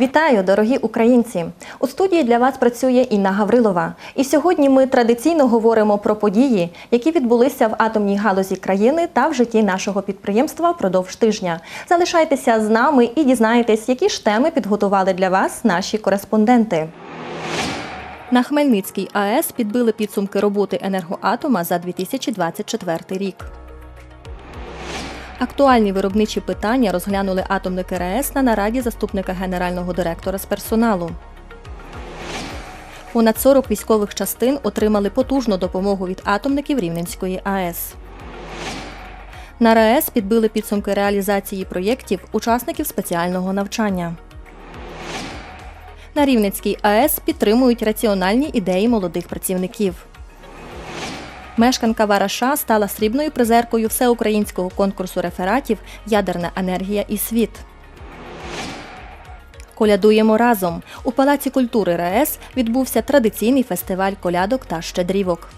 Вітаю, дорогі українці! У студії для вас працює Інна Гаврилова. І сьогодні ми традиційно говоримо про події, які відбулися в атомній галузі країни та в житті нашого підприємства впродовж тижня. Залишайтеся з нами і дізнаєтесь, які ж теми підготували для вас наші кореспонденти. На Хмельницькій АЕС підбили підсумки роботи енергоатома за 2024 рік. Актуальні виробничі питання розглянули атомники РАЕС на нараді заступника генерального директора з персоналу. Понад 40 військових частин отримали потужну допомогу від атомників Рівненської АЕС. На РАЕС підбили підсумки реалізації проєктів учасників спеціального навчання. На Рівненській АЕС підтримують раціональні ідеї молодих працівників. Мешканка Вараша стала срібною призеркою всеукраїнського конкурсу рефератів Ядерна енергія і світ. Колядуємо разом. У Палаці культури РаЕС відбувся традиційний фестиваль колядок та щедрівок.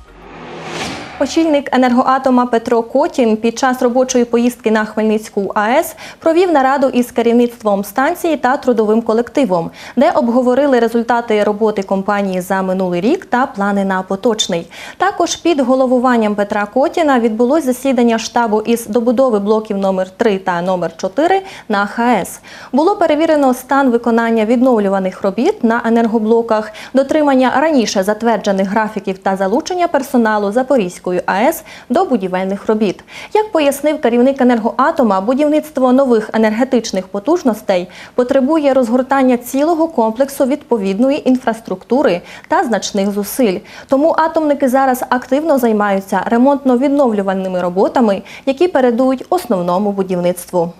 Очільник енергоатома Петро Котін під час робочої поїздки на Хмельницьку АЕС провів нараду із керівництвом станції та трудовим колективом, де обговорили результати роботи компанії за минулий рік та плани на поточний. Також під головуванням Петра Котіна відбулось засідання штабу із добудови блоків номер 3 та номер 4 на ХАЕС. Було перевірено стан виконання відновлюваних робіт на енергоблоках, дотримання раніше затверджених графіків та залучення персоналу Запорізької АЕС до будівельних робіт. Як пояснив керівник енергоатома, будівництво нових енергетичних потужностей потребує розгортання цілого комплексу відповідної інфраструктури та значних зусиль. Тому атомники зараз активно займаються ремонтно-відновлювальними роботами, які передують основному будівництву.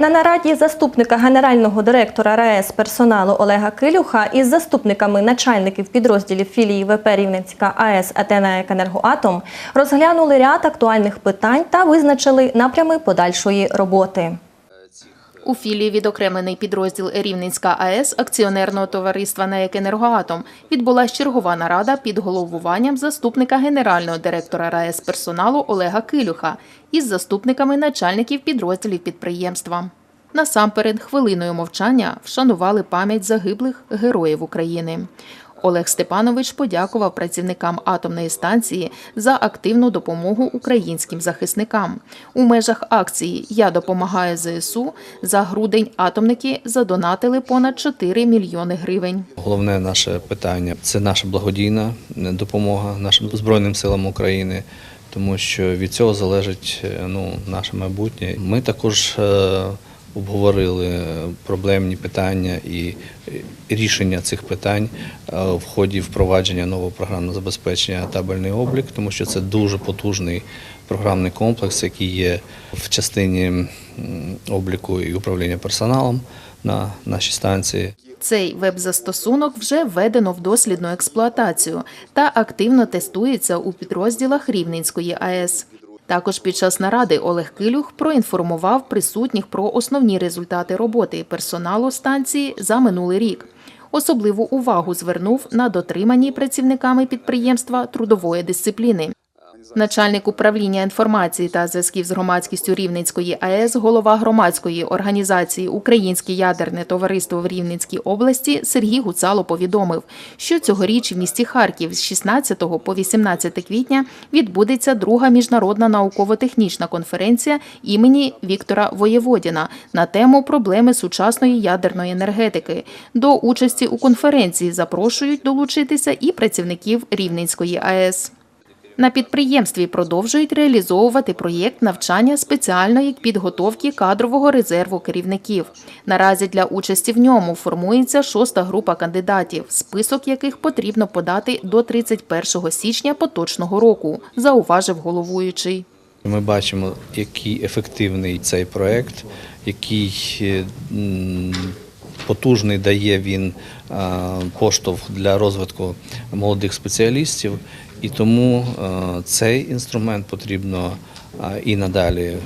На нараді заступника генерального директора РаЕС персоналу Олега Килюха із заступниками начальників підрозділів філії ВП Рівненська АЕС Атена Енергоатом розглянули ряд актуальних питань та визначили напрями подальшої роботи. У філії відокремлений підрозділ Рівненська АЕС акціонерного товариства «НАЕК Енергоатом» відбулась чергова нарада під головуванням заступника генерального директора РаЕС персоналу Олега Килюха із заступниками начальників підрозділів підприємства. Насамперед, хвилиною мовчання вшанували пам'ять загиблих героїв України. Олег Степанович подякував працівникам атомної станції за активну допомогу українським захисникам. У межах акції Я допомагаю ЗСУ за грудень атомники задонатили понад 4 мільйони гривень. Головне наше питання це наша благодійна допомога нашим Збройним силам України, тому що від цього залежить е, ну, наше майбутнє. Ми також е, обговорили проблемні питання і рішення цих питань е, в ході впровадження нового програмного забезпечення табельний облік, тому що це дуже потужний програмний комплекс, який є в частині обліку і управління персоналом на нашій станції. Цей веб-застосунок вже введено в дослідну експлуатацію та активно тестується у підрозділах Рівненської АЕС. Також під час наради Олег Килюх проінформував присутніх про основні результати роботи персоналу станції за минулий рік. Особливу увагу звернув на дотриманні працівниками підприємства трудової дисципліни. Начальник управління інформації та зв'язків з громадськістю Рівненської АЕС, голова громадської організації Українське ядерне товариство в Рівненській області Сергій Гуцало повідомив, що цьогоріч в місті Харків з 16 по 18 квітня відбудеться друга міжнародна науково-технічна конференція імені Віктора Воєводіна на тему проблеми сучасної ядерної енергетики. До участі у конференції запрошують долучитися і працівників Рівненської АЕС. На підприємстві продовжують реалізовувати проєкт навчання спеціальної підготовки кадрового резерву керівників. Наразі для участі в ньому формується шоста група кандидатів, список яких потрібно подати до 31 січня поточного року, зауважив головуючий. Ми бачимо, який ефективний цей проект, який е, потужний дає він е, поштовх для розвитку молодих спеціалістів, і тому е, цей інструмент потрібно е, і надалі е,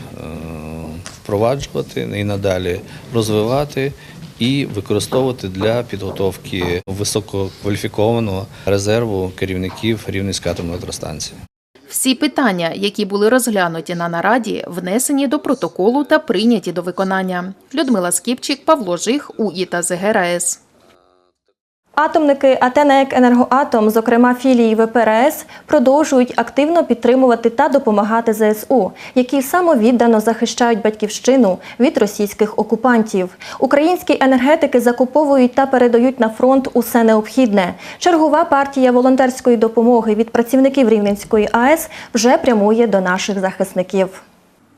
впроваджувати, і надалі розвивати. І використовувати для підготовки висококваліфікованого резерву керівників Рівненської атомної електростанції. Всі питання, які були розглянуті на нараді, внесені до протоколу та прийняті до виконання. Людмила Скіпчик, Павло Жих, УІ та ЗГРАЕС. Атомники АТНЕК «Енергоатом», зокрема філії ВПРС, продовжують активно підтримувати та допомагати ЗСУ, які самовіддано захищають батьківщину від російських окупантів. Українські енергетики закуповують та передають на фронт усе необхідне. Чергова партія волонтерської допомоги від працівників Рівненської АЕС вже прямує до наших захисників.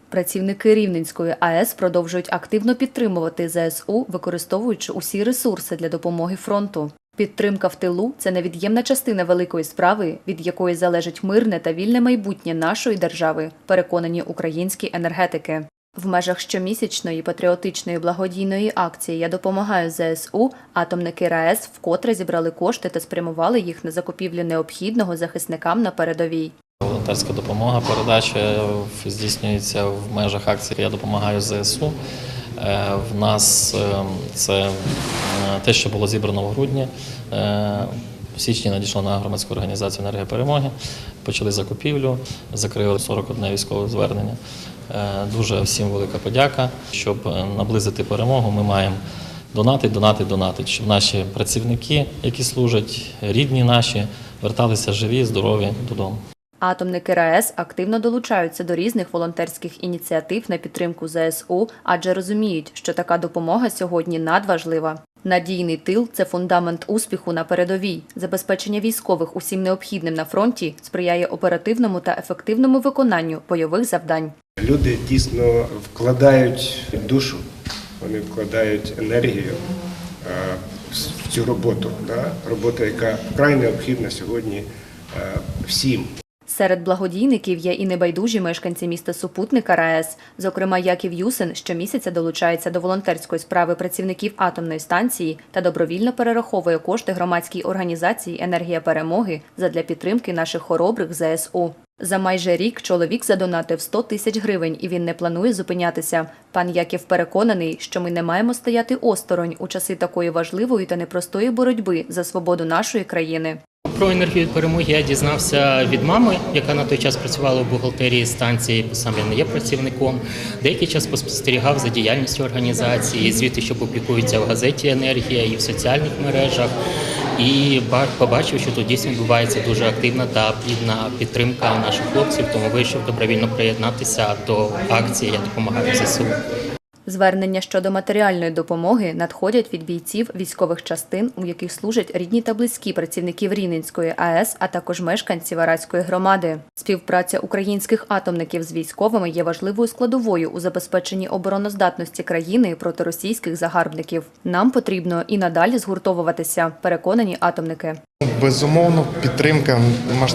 Працівники Рівненської АЕС продовжують активно підтримувати ЗСУ, використовуючи усі ресурси для допомоги фронту. Підтримка в тилу це невід'ємна частина великої справи, від якої залежить мирне та вільне майбутнє нашої держави, переконані українські енергетики. В межах щомісячної патріотичної благодійної акції Я допомагаю ЗСУ атомники РаЕС вкотре зібрали кошти та спрямували їх на закупівлю необхідного захисникам на передовій. Волонтерська допомога, передача здійснюється в межах акції Я допомагаю ЗСУ. Е, В нас е, це е, те, що було зібрано в грудні. Е, В січні надійшло на громадську організацію «Енергія перемоги». Почали закупівлю, закрили 41 військове звернення. Дуже всім велика подяка. Щоб наблизити перемогу, ми маємо донати, донати, донати, щоб наші працівники, які служать, рідні наші, верталися живі, здорові додому. Атомники РаЕС активно долучаються до різних волонтерських ініціатив на підтримку ЗСУ, адже розуміють, що така допомога сьогодні надважлива. Надійний тил це фундамент успіху на передовій. Забезпечення військових усім необхідним на фронті сприяє оперативному та ефективному виконанню бойових завдань. Люди дійсно вкладають душу, вони вкладають енергію е, в цю роботу. Робота, яка вкрай необхідна сьогодні е, всім. Серед благодійників є і небайдужі мешканці міста супутника РаЕС. Зокрема, Яків Юсин щомісяця долучається до волонтерської справи працівників атомної станції та добровільно перераховує кошти громадській організації Енергія перемоги задля підтримки наших хоробрих ЗСУ. За майже рік чоловік задонатив 100 тисяч гривень, і він не планує зупинятися. Пан Яків переконаний, що ми не маємо стояти осторонь у часи такої важливої та непростої боротьби за свободу нашої країни. Про енергію перемоги я дізнався від мами, яка на той час працювала в бухгалтерії станції, бо сам я не є працівником. Деякий час поспостерігав за діяльністю організації, звіти, що публікуються в газеті Енергія і в соціальних мережах. І побачив, що тут дійсно відбувається дуже активна та плідна підтримка наших хлопців, тому вирішив добровільно приєднатися до акції Я допомагаю ЗСУ. Звернення щодо матеріальної допомоги надходять від бійців військових частин, у яких служать рідні та близькі працівників Рівненської АЕС, а також мешканців Арадської громади. Співпраця українських атомників з військовими є важливою складовою у забезпеченні обороноздатності країни проти російських загарбників. Нам потрібно і надалі згуртовуватися, переконані атомники. Безумовно, підтримка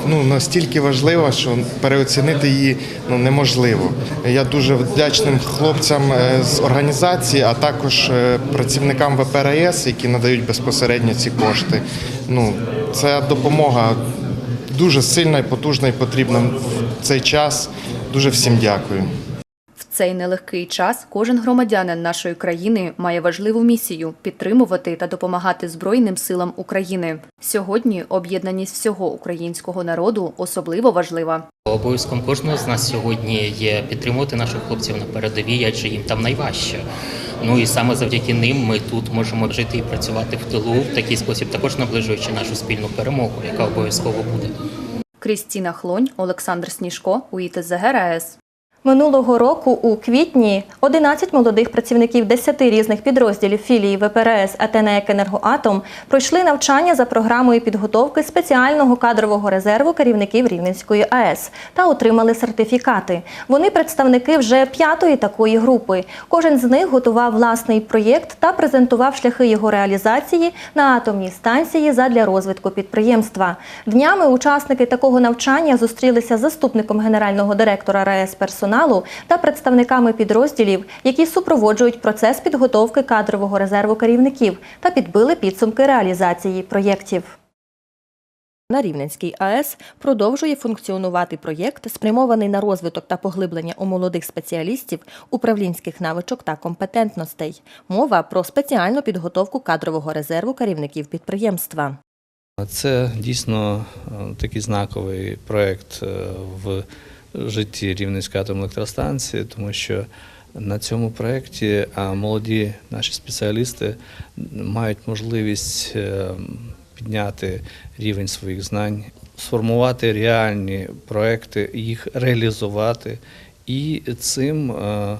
ну, настільки важлива, що переоцінити її ну, неможливо. Я дуже вдячним хлопцям е, з організації, а також е, працівникам ВПРС, які надають безпосередньо ці кошти. Ну, ця допомога дуже сильна і потужна і потрібна в цей час. Дуже всім дякую. Цей нелегкий час кожен громадянин нашої країни має важливу місію підтримувати та допомагати Збройним силам України. Сьогодні об'єднаність всього українського народу особливо важлива. Обов'язком кожного з нас сьогодні є підтримувати наших хлопців на передовій, адже їм там найважче. Ну і саме завдяки ним ми тут можемо жити і працювати в тилу в такий спосіб, також наближуючи нашу спільну перемогу, яка обов'язково буде. Крістіна Хлонь, Олександр Сніжко, УІТЗ ГРАЕС. Минулого року у квітні 11 молодих працівників 10 різних підрозділів філії ВПРС АТНЕК «Енергоатом» пройшли навчання за програмою підготовки спеціального кадрового резерву керівників Рівненської АЕС та отримали сертифікати. Вони представники вже п'ятої такої групи. Кожен з них готував власний проєкт та презентував шляхи його реалізації на атомній станції задля розвитку підприємства. Днями учасники такого навчання зустрілися з заступником генерального директора РаЕС персоналу та представниками підрозділів, які супроводжують процес підготовки кадрового резерву керівників та підбили підсумки реалізації проєктів. На Рівненській АЕС продовжує функціонувати проєкт, спрямований на розвиток та поглиблення у молодих спеціалістів управлінських навичок та компетентностей. Мова про спеціальну підготовку кадрового резерву керівників підприємства. Це дійсно е, такий знаковий проєкт е, в житті Рівненської атомної електростанції, тому що на цьому проєкті молоді наші спеціалісти мають можливість е, підняти рівень своїх знань, сформувати реальні проекти, їх реалізувати і цим е,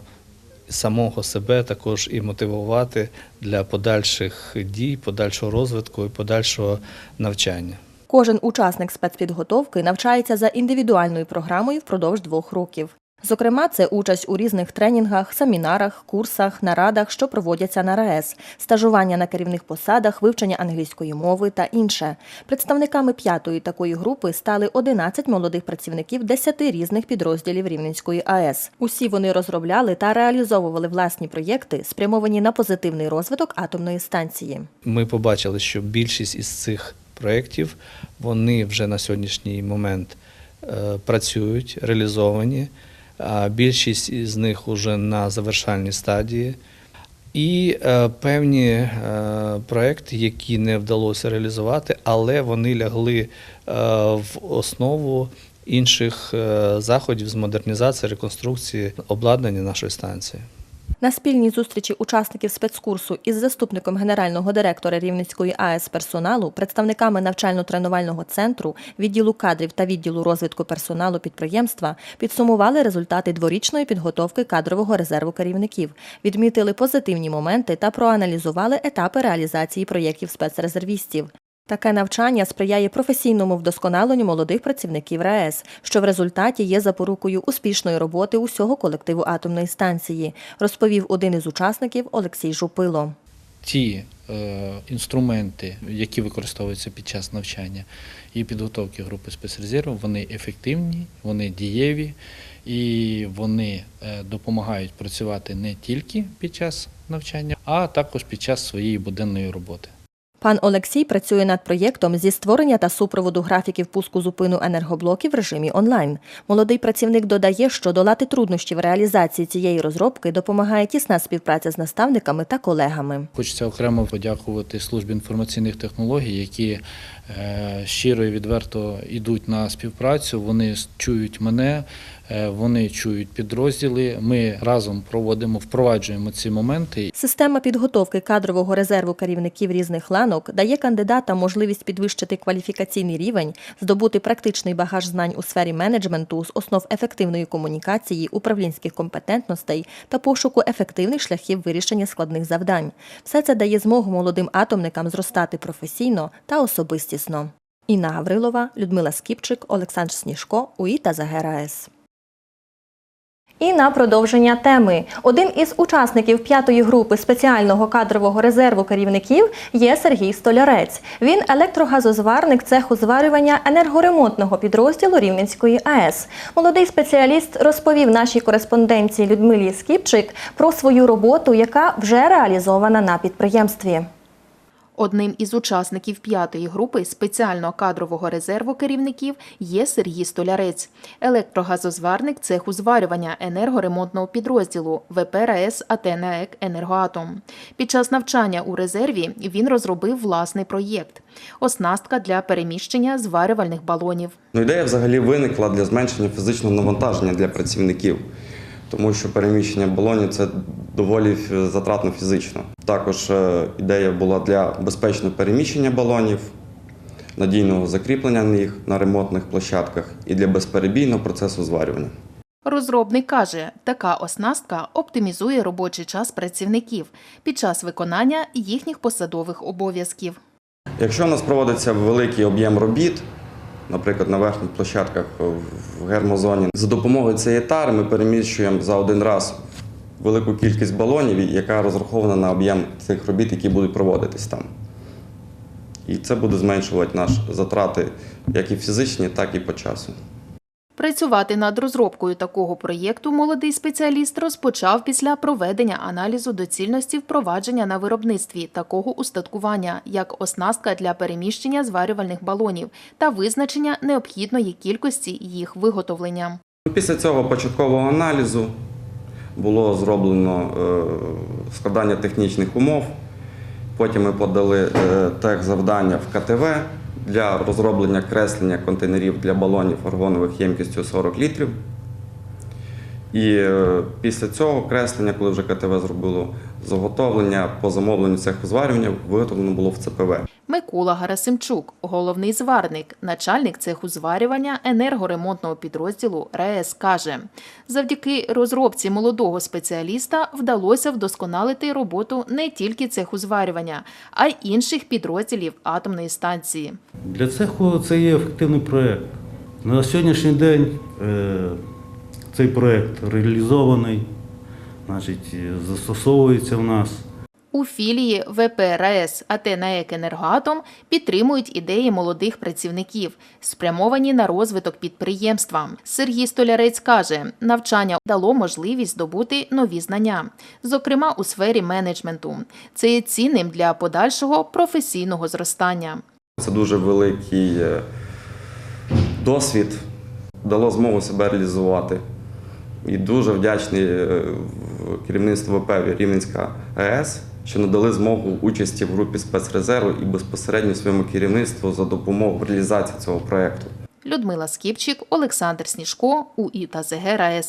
самого себе також і мотивувати для подальших дій, подальшого розвитку і подальшого навчання. Кожен учасник спецпідготовки навчається за індивідуальною програмою впродовж двох років. Зокрема, це участь у різних тренінгах, семінарах, курсах, нарадах, що проводяться на РаЕС, стажування на керівних посадах, вивчення англійської мови та інше. Представниками п'ятої такої групи стали 11 молодих працівників 10 різних підрозділів Рівненської АЕС. Усі вони розробляли та реалізовували власні проєкти, спрямовані на позитивний розвиток атомної станції. Ми побачили, що більшість із цих проєктів вони вже на сьогоднішній момент е, працюють, реалізовані. Більшість із них вже на завершальній стадії. І е, певні е, проекти, які не вдалося реалізувати, але вони лягли в основу інших заходів з модернізації, реконструкції обладнання нашої станції. На спільній зустрічі учасників спецкурсу із заступником генерального директора Рівненської АЕС персоналу, представниками навчально-тренувального центру, відділу кадрів та відділу розвитку персоналу підприємства підсумували результати дворічної підготовки кадрового резерву керівників, відмітили позитивні моменти та проаналізували етапи реалізації проєктів спецрезервістів. Таке навчання сприяє професійному вдосконаленню молодих працівників РаЕС, що в результаті є запорукою успішної роботи усього колективу атомної станції, розповів один із учасників Олексій Жупило. ті е, інструменти, які використовуються під час навчання і підготовки групи спецрезерву, вони ефективні, вони дієві і вони е, допомагають працювати не тільки під час навчання, а також під час своєї буденної роботи. Пан Олексій працює над проєктом зі створення та супроводу графіків пуску зупину енергоблоків в режимі онлайн. Молодий працівник додає, що долати труднощі в реалізації цієї розробки допомагає тісна співпраця з наставниками та колегами. Хочеться окремо подякувати службі інформаційних технологій, які е, щиро і відверто йдуть на співпрацю. Вони чують мене, вони чують підрозділи. Ми разом проводимо, впроваджуємо ці моменти. Система підготовки кадрового резерву керівників різних ланок дає кандидатам можливість підвищити кваліфікаційний рівень, здобути практичний багаж знань у сфері менеджменту з основ ефективної комунікації, управлінських компетентностей та пошуку ефективних шляхів вирішення складних завдань. Все це дає змогу молодим атомникам зростати професійно та особистісно. Інна Гаврилова, Людмила Скіпчик, Олександр Сніжко, УІ та ЗАГЕРАЕС. І на продовження теми. Один із учасників п'ятої групи спеціального кадрового резерву керівників є Сергій Столярець. Він електрогазозварник цеху зварювання енергоремонтного підрозділу Рівненської АЕС. Молодий спеціаліст розповів нашій кореспонденції Людмилі Скіпчик про свою роботу, яка вже реалізована на підприємстві. Одним із учасників п'ятої групи спеціального кадрового резерву керівників є Сергій Столярець, електрогазозварник цеху зварювання енергоремонтного підрозділу ВП РаЕС «Атенаек Енергоатом». Під час навчання у резерві він розробив власний проєкт – оснастка для переміщення зварювальних балонів. Ну, ідея взагалі виникла для зменшення фізичного навантаження для працівників, тому що переміщення балонів це доволі затратно фізично. Також е, ідея була для безпечного переміщення балонів, надійного закріплення їх на ремонтних площадках і для безперебійного процесу зварювання. Розробник каже, така оснастка оптимізує робочий час працівників під час виконання їхніх посадових обов'язків. Якщо у нас проводиться великий об'єм робіт, наприклад, на верхніх площадках в гермозоні, за допомогою цієї тари ми переміщуємо за один раз велику кількість балонів, яка розрахована на об'єм цих робіт, які будуть проводитись там. І це буде зменшувати наші затрати як і фізичні, так і по часу. Працювати над розробкою такого проєкту молодий спеціаліст розпочав після проведення аналізу доцільності впровадження на виробництві такого устаткування, як оснастка для переміщення зварювальних балонів та визначення необхідної кількості їх виготовлення. Після цього початкового аналізу було зроблено е, складання технічних умов. Потім ми подали е, тех завдання в КТВ для розроблення креслення контейнерів для балонів аргонових ємкістю 40 літрів. І е, після цього креслення, коли вже КТВ зробило заготовлення по замовленню цеху зварювання, виготовлено було в ЦПВ. Микола Гарасимчук, головний зварник, начальник цеху зварювання енергоремонтного підрозділу РАЕС, каже: завдяки розробці молодого спеціаліста вдалося вдосконалити роботу не тільки цеху зварювання, а й інших підрозділів атомної станції. Для цеху це є ефективний проєкт. На сьогоднішній день е, цей проєкт реалізований, значить, застосовується в нас. У філії ВП РАЕС АТ «НАЕК Енергоатом підтримують ідеї молодих працівників, спрямовані на розвиток підприємства. Сергій Столярець каже, навчання дало можливість здобути нові знання, зокрема у сфері менеджменту. Це є цінним для подальшого професійного зростання. Це дуже великий е, досвід, дало змогу себе реалізувати. І дуже вдячний е, керівництву ВП Рівненська АЕС, що надали змогу участі в групі спецрезерву і безпосередньо своєму керівництву за допомогою в реалізації цього проєкту. Людмила Скіпчик, Олександр Сніжко, УІ та ЗГ.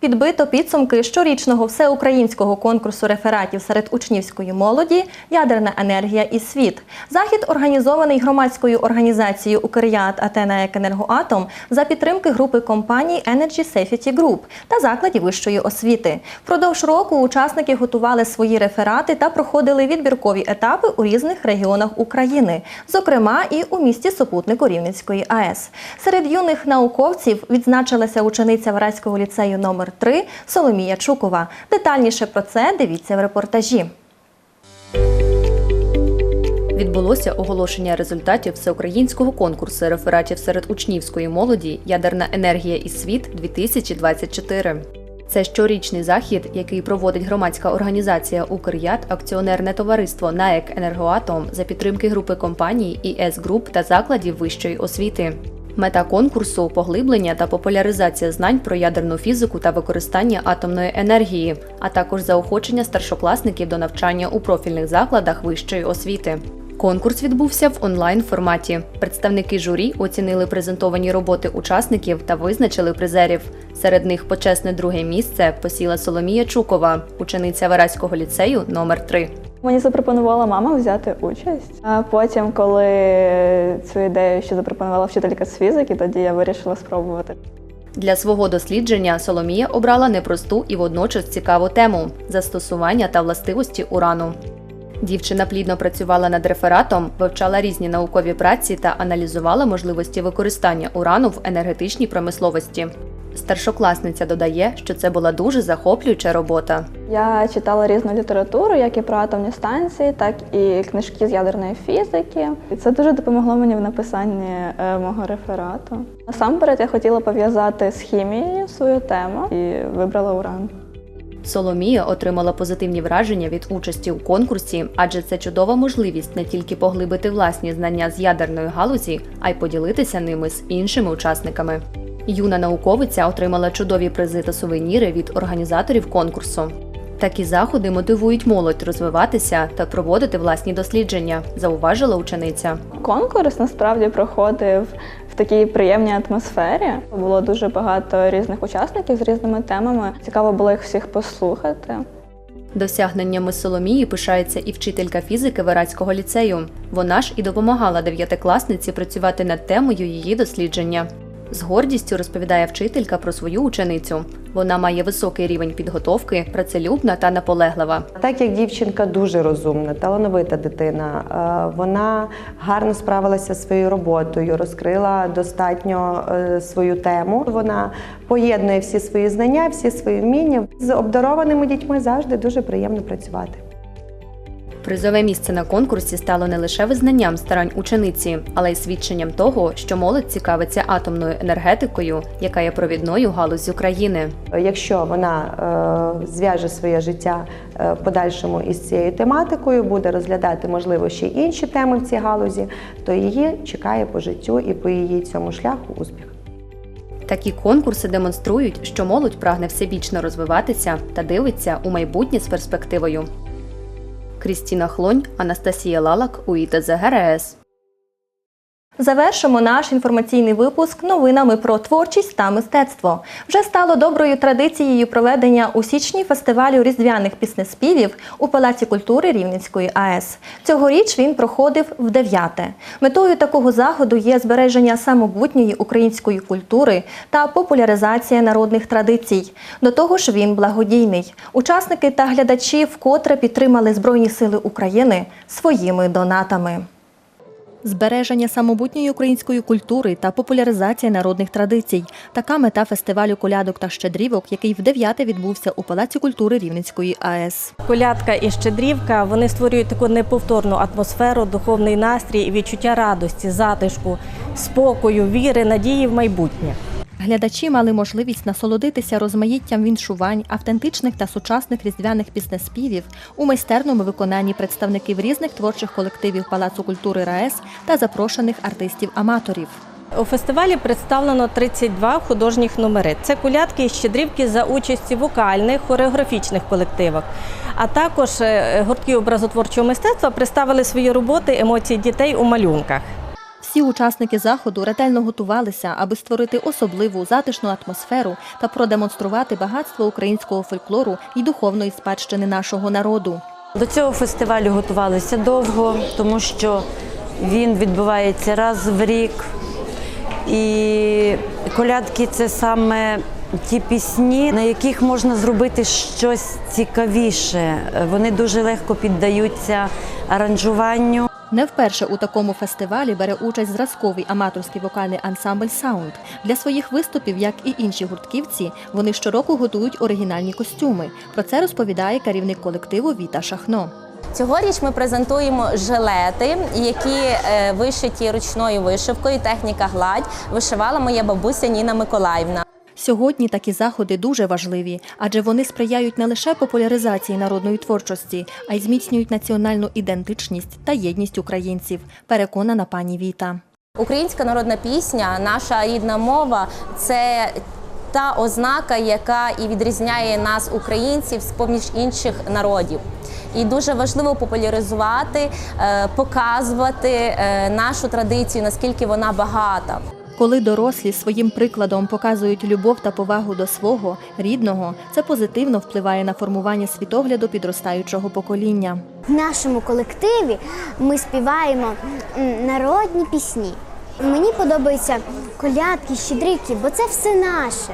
Підбито підсумки щорічного всеукраїнського конкурсу рефератів серед учнівської молоді Ядерна енергія і світ. Захід організований громадською організацією Укріят Атена Енергоатом за підтримки групи компаній Energy Safety Group та закладів вищої освіти. Впродовж року учасники готували свої реферати та проходили відбіркові етапи у різних регіонах України, зокрема і у місті супутнику Рівненської АЕС. Серед юних науковців відзначилася учениця Вараського ліцею номер 3 Соломія Чукова. Детальніше про це дивіться в репортажі. Відбулося оголошення результатів всеукраїнського конкурсу рефератів серед учнівської молоді Ядерна енергія і світ 2024 Це щорічний захід, який проводить громадська організація Укрят, акціонерне товариство НАЕК Енергоатом за підтримки групи компаній ІС Груп та закладів вищої освіти. Мета конкурсу поглиблення та популяризація знань про ядерну фізику та використання атомної енергії, а також заохочення старшокласників до навчання у профільних закладах вищої освіти. Конкурс відбувся в онлайн форматі. Представники журі оцінили презентовані роботи учасників та визначили призерів. Серед них почесне друге місце посіла Соломія Чукова, учениця Вараського ліцею номер 3 Мені запропонувала мама взяти участь. А потім, коли цю ідею ще запропонувала вчителька з фізики, тоді я вирішила спробувати. Для свого дослідження Соломія обрала непросту і водночас цікаву тему застосування та властивості урану. Дівчина плідно працювала над рефератом, вивчала різні наукові праці та аналізувала можливості використання урану в енергетичній промисловості. Старшокласниця додає, що це була дуже захоплююча робота. Я читала різну літературу, як і про атомні станції, так і книжки з ядерної фізики. І це дуже допомогло мені в написанні е, мого реферату. Насамперед я хотіла пов'язати з хімією свою тему і вибрала уран. Соломія отримала позитивні враження від участі у конкурсі, адже це чудова можливість не тільки поглибити власні знання з ядерної галузі, а й поділитися ними з іншими учасниками. Юна науковиця отримала чудові призи та сувеніри від організаторів конкурсу. Такі заходи мотивують молодь розвиватися та проводити власні дослідження, зауважила учениця. Конкурс насправді проходив такій приємній атмосфері. Було дуже багато різних учасників з різними темами. Цікаво було їх всіх послухати. Досягненнями Соломії пишається і вчителька фізики Варадського ліцею. Вона ж і допомагала дев'ятикласниці працювати над темою її дослідження. З гордістю розповідає вчителька про свою ученицю. Вона має високий рівень підготовки, працелюбна та наполеглива. Так як дівчинка дуже розумна, талановита дитина, е, вона гарно справилася зі своєю роботою, розкрила достатньо е, свою тему. Вона поєднує всі свої знання, всі свої вміння. З обдарованими дітьми завжди дуже приємно працювати. Призове місце на конкурсі стало не лише визнанням старань учениці, але й свідченням того, що молодь цікавиться атомною енергетикою, яка є провідною галуззю країни. Якщо вона е, зв'яже своє життя е, в подальшому із цією тематикою, буде розглядати можливо ще інші теми в цій галузі, то її чекає по життю і по її цьому шляху успіх. Такі конкурси демонструють, що молодь прагне всебічно розвиватися та дивиться у майбутнє з перспективою. Крістіна Хлонь, Анастасія Лалак, УІТЗ ГРС. Завершимо наш інформаційний випуск новинами про творчість та мистецтво. Вже стало доброю традицією проведення у січні фестивалю різдвяних піснеспівів у Палаці культури Рівненської АЕС. Цьогоріч він проходив в дев'яте. Метою такого заходу є збереження самобутньої української культури та популяризація народних традицій. До того ж, він благодійний. Учасники та глядачі вкотре підтримали Збройні Сили України своїми донатами. Збереження самобутньої української культури та популяризація народних традицій – така мета фестивалю колядок та щедрівок, який в дев'яте відбувся у Палаці культури Рівненської АЕС. Колядка і щедрівка вони створюють таку неповторну атмосферу, духовний настрій, і відчуття радості, затишку, спокою, віри, надії в майбутнє. Глядачі мали можливість насолодитися розмаїттям віншувань, автентичних та сучасних різдвяних піснеспівів у майстерному виконанні представників різних творчих колективів Палацу культури РаЕС та запрошених артистів-аматорів. У фестивалі представлено 32 художніх номери. Це колядки і щедрівки за участі вокальних, хореографічних колективах. А також е, гуртки образотворчого мистецтва представили свої роботи емоції дітей у малюнках. Всі учасники заходу ретельно готувалися, аби створити особливу затишну атмосферу та продемонструвати багатство українського фольклору і духовної спадщини нашого народу. До цього фестивалю готувалися довго, тому що він відбувається раз в рік. І колядки це саме ті пісні, на яких можна зробити щось цікавіше. Вони дуже легко піддаються аранжуванню. Не вперше у такому фестивалі бере участь зразковий аматорський вокальний ансамбль Саунд. Для своїх виступів, як і інші гуртківці, вони щороку готують оригінальні костюми. Про це розповідає керівник колективу Віта Шахно. Цьогоріч ми презентуємо жилети, які е, вишиті ручною вишивкою. Техніка гладь вишивала моя бабуся Ніна Миколаївна. Сьогодні такі заходи дуже важливі, адже вони сприяють не лише популяризації народної творчості, а й зміцнюють національну ідентичність та єдність українців. Переконана пані Віта. Українська народна пісня, наша рідна мова це та ознака, яка і відрізняє нас, українців, з поміж інших народів. І дуже важливо популяризувати, е, показувати е, нашу традицію, наскільки вона багата. Коли дорослі своїм прикладом показують любов та повагу до свого рідного, це позитивно впливає на формування світогляду підростаючого покоління. В нашому колективі ми співаємо народні пісні. Мені подобаються колядки, щедрівки, бо це все наше.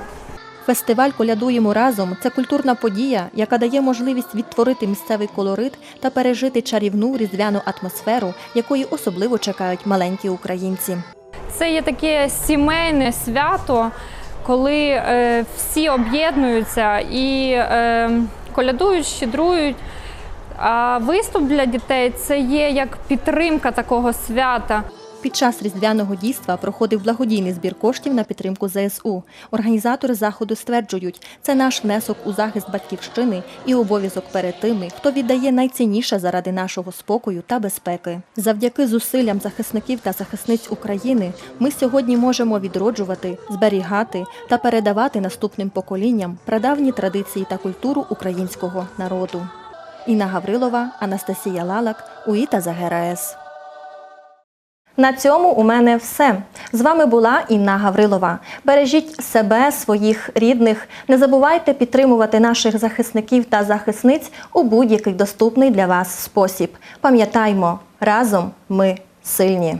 Фестиваль Колядуємо разом це культурна подія, яка дає можливість відтворити місцевий колорит та пережити чарівну різдвяну атмосферу, якої особливо чекають маленькі українці. Це є таке сімейне свято, коли е, всі об'єднуються і е, колядують, щедрують. А виступ для дітей це є як підтримка такого свята. Під час різдвяного дійства проходив благодійний збір коштів на підтримку ЗСУ. Організатори заходу стверджують, це наш внесок у захист батьківщини і обов'язок перед тими, хто віддає найцінніше заради нашого спокою та безпеки. Завдяки зусиллям захисників та захисниць України ми сьогодні можемо відроджувати, зберігати та передавати наступним поколінням прадавні традиції та культуру українського народу. Інна Гаврилова, Анастасія Лалак, УІТА за ГРС. На цьому у мене все. З вами була Інна Гаврилова. Бережіть себе, своїх рідних. Не забувайте підтримувати наших захисників та захисниць у будь-який доступний для вас спосіб. Пам'ятаймо, разом ми сильні.